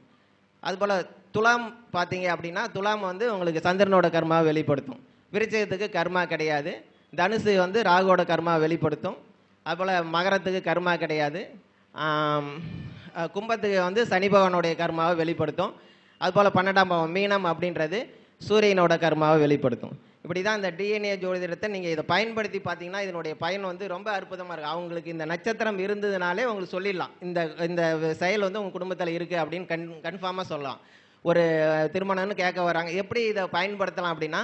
அதுபோல் துலாம் பார்த்தீங்க அப்படின்னா துலாம் வந்து உங்களுக்கு சந்திரனோட கர்மாவை வெளிப்படுத்தும். விருச்சயத்துக்கு கர்மா கிடையாது. தனுசு வந்து ராகுவோட கர்மாவை வெளிப்படுத்தும். அதுபோல் மகரத்துக்கு கர்மா கிடையாது. கும்பத்துக்கு வந்து சனி பகவானுடைய கர்மாவை வெளிப்படுத்தும். அதுபோல் பன்னெண்டாம் பாவம் மீனம் அப்படின்றது சூரியனோட கர்மாவை வெளிப்படுத்தும். இப்படி தான் இந்த டிஎன்ஏ ஜோதிடத்தை நீங்கள் இதை பயன்படுத்தி பார்த்தீங்கன்னா இதனுடைய பயன் வந்து ரொம்ப அற்புதமாக இருக்குது அவங்களுக்கு இந்த நட்சத்திரம் இருந்ததுனாலே உங்களுக்கு சொல்லிடலாம். இந்த இந்த செயல் வந்து உங்கள் குடும்பத்தில் இருக்குது அப்படின்னு கன் கன்ஃபார்மாக சொல்லலாம். ஒரு திருமணம்னு கேட்க வராங்க. எப்படி இதை பயன்படுத்தலாம் அப்படின்னா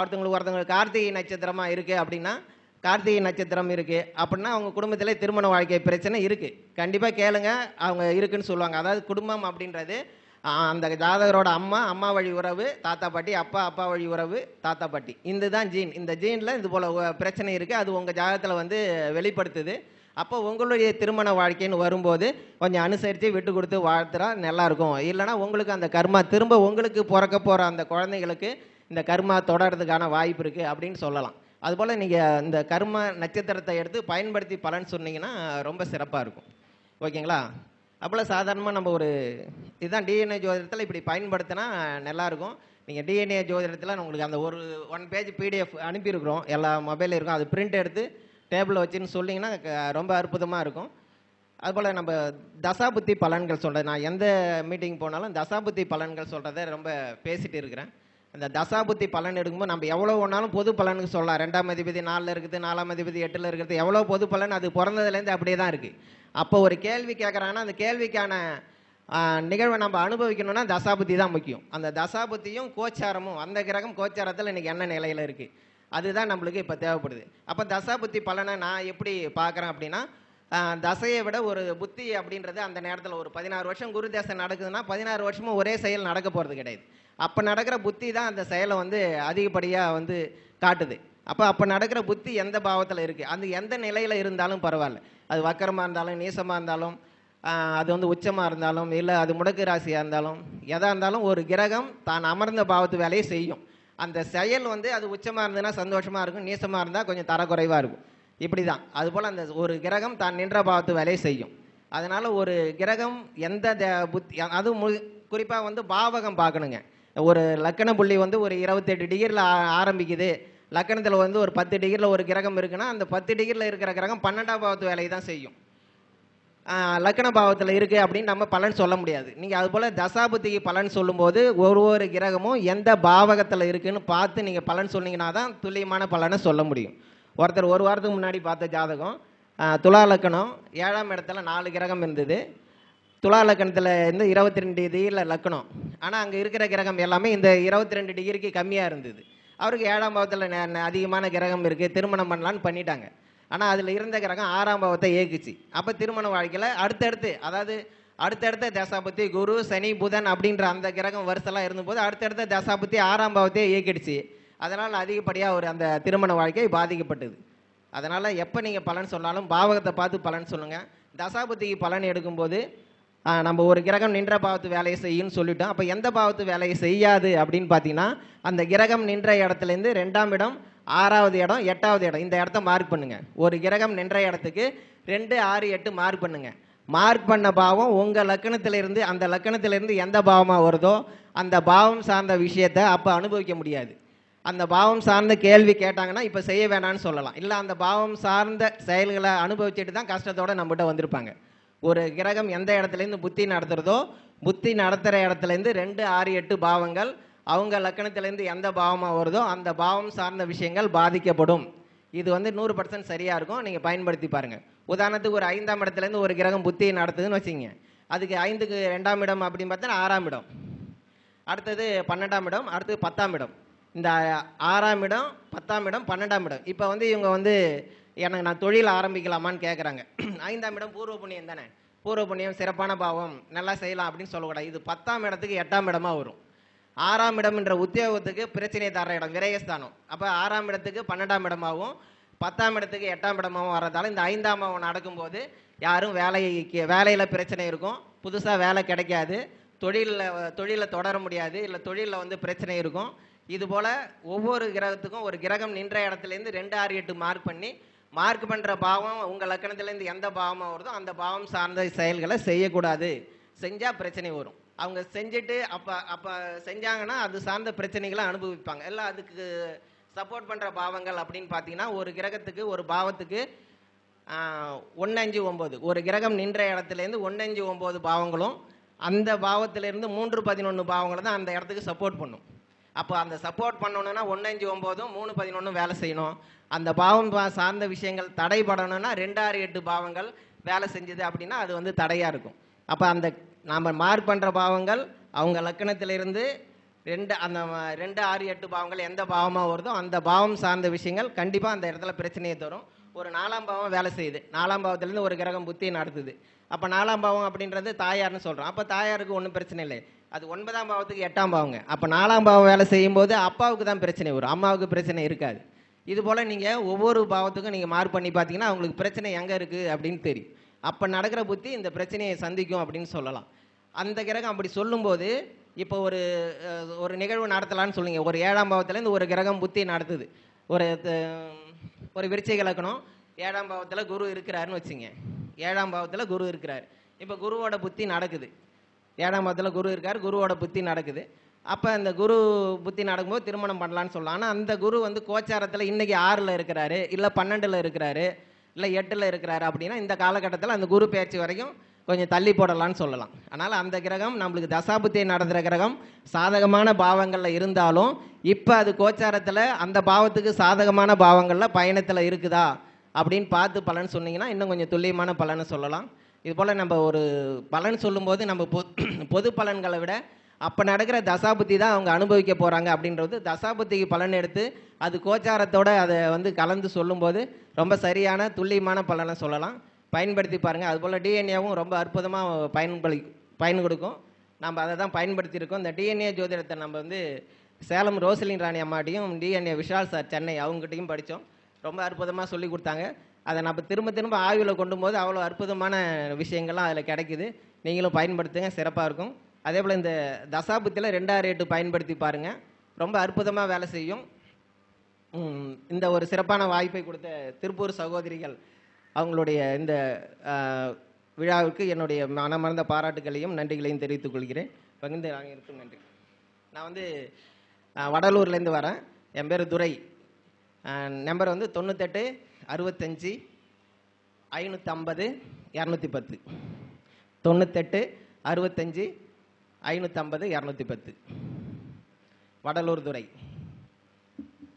ஒருத்தவங்களுக்கு ஒருத்தவங்களுக்கு கார்த்திகை நட்சத்திரமாக இருக்குது அப்படின்னா கார்த்திகை நட்சத்திரம் இருக்குது அப்படின்னா அவங்க குடும்பத்திலே திருமண வாழ்க்கை பிரச்சனை இருக்குது கண்டிப்பாக கேளுங்க. அவங்க இருக்குன்னு சொல்லுவாங்க. அதாவது குடும்பம் அப்படின்றது அந்த ஜாதகரோட அம்மா அம்மா வழி உறவு தாத்தா பாட்டி அப்பா அப்பா வழி உறவு தாத்தா பாட்டி. இந்த தான் ஜீன் இந்த ஜீனில் இது போல் பிரச்சனை இருக்குது அது உங்கள் ஜாதகத்தில் வந்து வெளிப்படுத்துது. அப்போ உங்களுடைய திருமண வாழ்க்கைன்னு வரும்போது கொஞ்சம் அனுசரித்து விட்டு கொடுத்து வாழ்த்துறா நல்லாயிருக்கும் இல்லைன்னா உங்களுக்கு அந்த கர்மா திரும்ப உங்களுக்கு பிறக்க போகிற அந்த குழந்தைங்களுக்கு இந்த கர்மா தொடர்றதுக்கான வாய்ப்பு இருக்குது அப்படின்னு சொல்லலாம். அதுபோல் நீங்கள் இந்த கர்ம நட்சத்திரத்தை எடுத்து பயன்படுத்தி பலன் சொன்னீங்கன்னா ரொம்ப சிறப்பாக இருக்கும். ஓகேங்களா? அப்போல சாதாரணமாக நம்ம ஒரு இதுதான் டிஎன்ஏ ஜோதிடத்தில் இப்படி பயன்படுத்தினா நல்லாயிருக்கும் நீங்கள் டிஎன்ஏ ஜோதிடத்தில் உங்களுக்கு அந்த ஒரு ஒன் பேஜ் பிடிஎஃப் அனுப்பியிருக்கிறோம். எல்லா மொபைலில் இருக்கும். அது பிரிண்ட் எடுத்து டேபிளில் வச்சுன்னு சொன்னிங்கன்னா ரொம்ப அற்புதமாக இருக்கும். அதுபோல் நம்ம தசாபுத்தி பலன்கள் சொல்கிறது நான் எந்த மீட்டிங் போனாலும் தசாபுத்தி பலன்கள் சொல்கிறத ரொம்ப பேசிகிட்டு இருக்கிறேன். அந்த தசாபுத்தி பலன் எடுக்கும்போது நம்ம எவ்வளோ ஒன்றாலும் பொது பலனுக்கு சொல்லலாம். ரெண்டாம் அதிபதி நாலில் இருக்குது நாலாம் அதிபதி எட்டில் இருக்கிறது எவ்வளோ பொது பலன் அது பிறந்ததுலேருந்து அப்படியே தான் இருக்குது அப்போ ஒரு கேள்வி கேட்குறாங்கன்னா அந்த கேள்விக்கான நிகழ்வை நம்ம அனுபவிக்கணும்னா தசாபுத்தி தான் முக்கியம். அந்த தசாபுத்தியும் கோச்சாரமும் அந்த கிரகம் கோச்சாரத்தில் இன்றைக்கி என்ன நிலையில் இருக்குது அதுதான் நம்மளுக்கு இப்போ தேவைப்படுது. அப்போ தசாபுத்தி பலனை நான் எப்படி பார்க்குறேன் அப்படின்னா தசையை விட ஒரு புத்தி அப்படின்றது அந்த நேரத்தில் ஒரு பதினாறு வருஷம் குரு தசை நடக்குதுன்னா பதினாறு வருஷமும் ஒரே செயல் நடக்க போகிறது கிடையாது. அப்போ நடக்கிற புத்தி தான் அந்த செயலை வந்து அதிகப்படியாக வந்து காட்டுது. அப்போ அப்போ நடக்கிற புத்தி எந்த பாவத்தில் இருக்குது அது எந்த நிலையில் இருந்தாலும் பரவாயில்ல. அது வக்கரமாக இருந்தாலும் நீசமாக இருந்தாலும் அது வந்து உச்சமாக இருந்தாலும் இல்லை அது முடக்கு ராசியாக இருந்தாலும் எதாக இருந்தாலும் ஒரு கிரகம் தான் அமர்ந்த பாவத்து வேலையை செய்யும். அந்த செயல் வந்து அது உச்சமாக இருந்ததுன்னா சந்தோஷமாக இருக்கும் நீசமாக இருந்தால் கொஞ்சம் தரக்குறைவாக இருக்கும். இப்படி தான் அதுபோல் அந்த ஒரு கிரகம் தான் நின்ற பாவத்து வேலையை செய்யும். அதனால் ஒரு கிரகம் எந்த த- புத்தி அதுவும் குறிப்பாக வந்து பாவகம் பார்க்கணுங்க. ஒரு லக்கண புள்ளி வந்து ஒரு இருபத்தெட்டு டிகிரியில் ஆரம்பிக்குது. லக்கணத்தில் வந்து ஒரு பத்து டிகிரியில் ஒரு கிரகம் இருக்குன்னா அந்த பத்து டிகிரியில் இருக்கிற கிரகம் பன்னெண்டாம் பாவத்து வேலையை தான் செய்யும். லக்கண பாவத்தில் இருக்குது அப்படின்னு நம்ம பலன் சொல்ல முடியாது. நீங்கள் அதுபோல் தசாபுத்திக்கு பலன் சொல்லும்போது ஒரு ஒரு கிரகமும் எந்த பாவகத்தில் இருக்குதுன்னு பார்த்து நீங்கள் பலன் சொன்னீங்கன்னா தான் துல்லியமான பலனை சொல்ல முடியும். ஒருத்தர் ஒரு வாரத்துக்கு முன்னாடி பார்த்த ஜாதகம் துலா லக்கணம் ஏழாம் இடத்துல நாலு கிரகம் இருந்தது. துலா லக்கணத்தில் இருந்து இருபத்தி ரெண்டு டிகிரியில் லக்கணம். ஆனால் அங்கே இருக்கிற கிரகம் எல்லாமே இந்த இருபத்தி ரெண்டு டிகிரிக்கு கம்மியாக இருந்தது. அவருக்கு ஏழாம் பாவத்தில் அதிகமான கிரகம் இருக்குது திருமணம் பண்ணலான்னு பண்ணிட்டாங்க. ஆனால் அதில் இருந்த கிரகம் ஆறாம் பாவத்தை ஏக்குச்சு. அப்போ திருமண வாழ்க்கையில் அடுத்தடுத்து அதாவது அடுத்தடுத்த தசாபத்தி குரு சனி புதன் அப்படின்ற அந்த கிரகம் வருஷம்லாம் இருந்தபோது அடுத்தடுத்த தசாபத்தி ஆறாம் பாவத்தையே இயக்கிடுச்சு அதனால் அதிகப்படியாக ஒரு அந்த திருமண வாழ்க்கை பாதிக்கப்பட்டது. அதனால் எப்போ நீங்கள் பலன் சொன்னாலும் பாவகத்தை பார்த்து பலன் சொல்லுங்கள் தசாபுத்திக்கு பலன் எடுக்கும்போது நம்ம ஒரு கிரகம் நின்ற பாவத்து வேலையை செய்யுன்னு சொல்லிட்டோம். அப்போ எந்த பாவத்து வேலையை செய்யாது அப்படின்னு பார்த்தீங்கன்னா அந்த கிரகம் நின்ற இடத்துலேருந்து ரெண்டாம் இடம் ஆறாவது இடம் எட்டாவது இடம் இந்த இடத்த மார்க் பண்ணுங்கள் ஒரு கிரகம் நின்ற இடத்துக்கு ரெண்டு ஆறு எட்டு மார்க் பண்ணுங்கள் மார்க் பண்ண பாவம் உங்கள் லக்கணத்திலிருந்து அந்த லக்கணத்திலிருந்து எந்த பாவமாக வருதோ அந்த பாவம் சார்ந்த விஷயத்தை அப்போ அனுபவிக்க முடியாது. அந்த பாவம் சார்ந்த கேள்வி கேட்டாங்கன்னா இப்போ செய்ய வேணாம்னு சொல்லலாம். இல்லை அந்த பாவம் சார்ந்த செயல்களை அனுபவிச்சுட்டு தான் கஷ்டத்தோடு நம்மகிட்ட வந்திருப்பாங்க. ஒரு கிரகம் எந்த இடத்துலேருந்து புத்தி நடத்துகிறதோ புத்தி நடத்துகிற இடத்துலேருந்து ரெண்டு ஆறு எட்டு பாவங்கள் அவங்க லக்கணத்திலேருந்து எந்த பாவமாக வருதோ அந்த பாவம் சார்ந்த விஷயங்கள் பாதிக்கப்படும். இது வந்து நூறு பர்சன்ட் சரியாக இருக்கும் நீங்கள் பயன்படுத்தி பாருங்கள் உதாரணத்துக்கு ஒரு ஐந்தாம் இடத்துலேருந்து ஒரு கிரகம் புத்தி நடத்துதுன்னு வச்சுங்க. அதுக்கு ஐந்துக்கு ரெண்டாம் இடம் அப்படின்னு பார்த்தா ஆறாம் இடம். அடுத்தது பன்னெண்டாம் இடம் அடுத்தது பத்தாம் இடம். இந்த ஆறாம் இடம் பத்தாம் இடம் பன்னெண்டாம் இடம். இப்போ வந்து இவங்க வந்து எனக்கு நான் தொழில் ஆரம்பிக்கலாமான்னு கேட்குறாங்க ஐந்தாம் இடம் பூர்வ புண்ணியம் தானே. பூர்வ புண்ணியம் சிறப்பான பாவம் நல்லா செய்யலாம் அப்படின்னு சொல்லக்கூடாது. இது பத்தாம் இடத்துக்கு எட்டாம் இடமாக வரும். ஆறாம் இடம் என்ற உத்தியோகத்துக்கு பிரச்சனையை தர இடம் விரயஸ்தானம். அப்போ ஆறாம் இடத்துக்கு பன்னெண்டாம் இடமாகவும் பத்தாம் இடத்துக்கு எட்டாம் இடமாகவும் வர்றதால இந்த ஐந்தாம் பாவம் நடக்கும்போது யாரும் வேலைக்கு வேலையில் பிரச்சனை இருக்கும். புதுசாக வேலை கிடைக்காது. தொழிலில் தொழிலில் தொடர முடியாது. இல்லை தொழிலில் வந்து பிரச்சனை இருக்கும். இதுபோல் ஒவ்வொரு கிரகத்துக்கும் ஒரு கிரகம் நின்ற இடத்துலேருந்து ரெண்டு ஆறு எட்டு மார்க் பண்ணி மார்க் பண்ணுற பாவம் உங்கள் லக்கணத்துலேருந்து எந்த பாவமாக வருதோ அந்த பாவம் சார்ந்த செயல்களை செய்யக்கூடாது. செஞ்சால் பிரச்சனை வரும். அவங்க செஞ்சுட்டு அப்போ அப்போ செஞ்சாங்கன்னா அது சார்ந்த பிரச்சனைகளை அனுபவிப்பாங்க. எல்லாம் அதுக்கு சப்போர்ட் பண்ணுற பாவங்கள் அப்படின்னு பார்த்தீங்கன்னா ஒரு கிரகத்துக்கு ஒரு பாவத்துக்கு ஒன்று அஞ்சு ஒம்பது. ஒரு கிரகம் நின்ற இடத்துலேருந்து ஒன்று அஞ்சு ஒம்பது பாவங்களும் அந்த பாவத்திலேருந்து மூன்று பதினொன்று பாவங்களை தான் அந்த இடத்துக்கு சப்போர்ட் பண்ணும். அப்போ அந்த சப்போர்ட் பண்ணணும்னா ஒன்று அஞ்சு ஒம்போதும் மூணு பதினொன்றும் வேலை செய்யணும். அந்த பாவம் பா- சார்ந்த விஷயங்கள் தடைபடணும்னா ரெண்டாறு எட்டு பாவங்கள் வேலை செஞ்சது அப்படின்னா அது வந்து தடையாக இருக்கும். அப்போ அந்த நாம் மார்க் பண்ணுற பாவங்கள் அவங்க லக்கணத்திலிருந்து ரெண்டு அந்த ரெண்டு ஆறு எட்டு பாவங்கள் எந்த பாவமாக வருதோ அந்த பாவம் சார்ந்த விஷயங்கள் கண்டிப்பாக அந்த இடத்துல பிரச்சனையை தரும். ஒரு நாலாம் பாவம் வேலை செய்யுது. நாலாம் பாவத்திலேருந்து ஒரு கிரகம் புத்தி நடத்துது. அப்போ நாலாம் பாவம் அப்படின்றது தாயார்னு சொல்கிறோம் அப்போ தாயாருக்கு ஒன்றும் பிரச்சனை இல்லை. அது ஒன்பதாம் பாவத்துக்கு எட்டாம் பாவங்க. அப்போ நாலாம் பாவம் வேலை செய்யும்போது அப்பாவுக்கு தான் பிரச்சனை வரும். அம்மாவுக்கு பிரச்சனை இருக்காது. இது போல் நீங்கள் ஒவ்வொரு பாவத்துக்கும் நீங்கள் மார்க் பண்ணி பார்த்தீங்கன்னா அவங்களுக்கு பிரச்சனை எங்கே இருக்குது அப்படின்னு தெரியும். அப்போ நடக்கிற புத்தி இந்த பிரச்சனையை சந்திக்கும் அப்படின்னு சொல்லலாம். அந்த கிரகம் அப்படி சொல்லும்போது இப்போ ஒரு ஒரு நிகழ்வு நடத்தலாம்னு சொல்லுங்க. ஒரு ஏழாம் பாவத்துலேருந்து ஒரு கிரகம் புத்தி நடத்துது. ஒரு ஒரு விருச்சை கலக்கணும். ஏழாம் பாவத்தில் குரு இருக்கிறாருன்னு வச்சுங்க. ஏழாம் பாவத்தில் குரு இருக்கிறார். இப்போ குருவோட புத்தி நடக்குது. ஏழாம் மதத்தில் குரு இருக்கார் குருவோட புத்தி நடக்குது. அப்போ அந்த குரு புத்தி நடக்கும்போது திருமணம் பண்ணலான்னு சொல்லலாம் ஆனால் அந்த குரு வந்து கோச்சாரத்தில் இன்றைக்கி ஆறில் இருக்கிறாரு இல்லை பன்னெண்டில் இருக்கிறாரு இல்லை எட்டில் இருக்கிறாரு அப்படின்னா இந்த காலகட்டத்தில் அந்த குரு பேச்சு வரைக்கும் கொஞ்சம் தள்ளி போடலான்னு சொல்லலாம். அதனால் அந்த கிரகம் நம்மளுக்கு தசாபுத்தி நடந்துற கிரகம் சாதகமான பாவங்களில் இருந்தாலும் இப்போ அது கோச்சாரத்தில் அந்த பாவத்துக்கு சாதகமான பாவங்களில் பயணத்தில் இருக்குதா அப்படின்னு பார்த்து பலன் சொன்னீங்கன்னா இன்னும் கொஞ்சம் துல்லியமான பலனை சொல்லலாம். இது போல் நம்ம ஒரு பலன் சொல்லும்போது நம்ம பொ- பொது பலன்களை விட அப்போ நடக்கிற தசாபுத்தி தான் அவங்க அனுபவிக்க போகிறாங்க அப்படின்றது. தசாபுத்திக்கு பலன் எடுத்து அது கோச்சாரத்தோட அதை வந்து கலந்து சொல்லும்போது ரொம்ப சரியான துல்லியமான பலனை சொல்லலாம். பயன்படுத்தி பாருங்கள் அதுபோல் டிஎன்ஏவும் ரொம்ப அற்புதமாக பயன்பளி பயன் கொடுக்கும். நம்ம அதை தான் பயன்படுத்தியிருக்கோம். இந்த டிஎன்ஏ ஜோதிடத்தை நம்ம வந்து சேலம் ரோசலின் ராணி அம்மாட்டையும் டிஎன்ஏ விஷால் சார் சென்னை அவங்ககிட்டயும் படித்தோம். ரொம்ப அற்புதமாக சொல்லி கொடுத்தாங்க. அதை நம்ம திரும்ப திரும்ப ஆய்வில் கொண்டு போது அவ்வளோ அற்புதமான விஷயங்கள்லாம் அதில் கிடைக்குது. நீங்களும் பயன்படுத்துங்க சிறப்பாக இருக்கும். அதே போல் இந்த தசாபுத்தியில் ரெண்டாயிரம் ரேட்டு பயன்படுத்தி பாருங்கள் ரொம்ப அற்புதமாக வேலை செய்யும். இந்த ஒரு சிறப்பான வாய்ப்பை கொடுத்த திருப்பூர் சகோதரிகள் அவங்களுடைய இந்த விழாவுக்கு என்னுடைய மனமார்ந்த பாராட்டுகளையும் நன்றிகளையும் தெரிவித்துக் கொள்கிறேன். பகிர்ந்து அனைவருக்கும் நன்றி. நான் வந்து வடலூர்லேருந்து வரேன். என் பேர் துரை. நம்பர் வந்து தொண்ணூத்தெட்டு அறுபத்தஞ்சி ஐநூற்றம்பது இரநூத்தி பத்து. தொண்ணூத்தெட்டு அறுபத்தஞ்சி ஐநூற்றம்பது இரநூத்தி பத்து. வடலூர் துறை.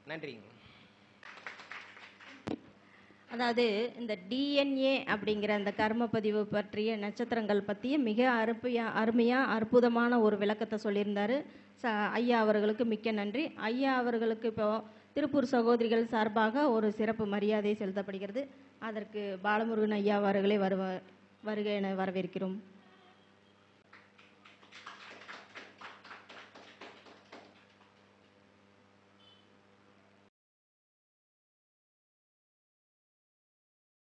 நன்றிங்க.
அதாவது இந்த டிஎன்ஏ அப்படிங்கிற அந்த கர்மப்பதிவு பதிவு பற்றிய நட்சத்திரங்கள் பற்றிய மிக அருமையா அருமையாக அற்புதமான ஒரு விளக்கத்தை சொல்லியிருந்தார். ச ஐயா அவர்களுக்கு மிக்க நன்றி. ஐயா அவர்களுக்கு இப்போ திருப்பூர் சகோதரிகள் சார்பாக ஒரு சிறப்பு மரியாதை செலுத்தப்படுகிறது. அதற்கு பாலமுருகன் ஐயா அவர்களை வருவ வருக என வரவேற்கிறோம்.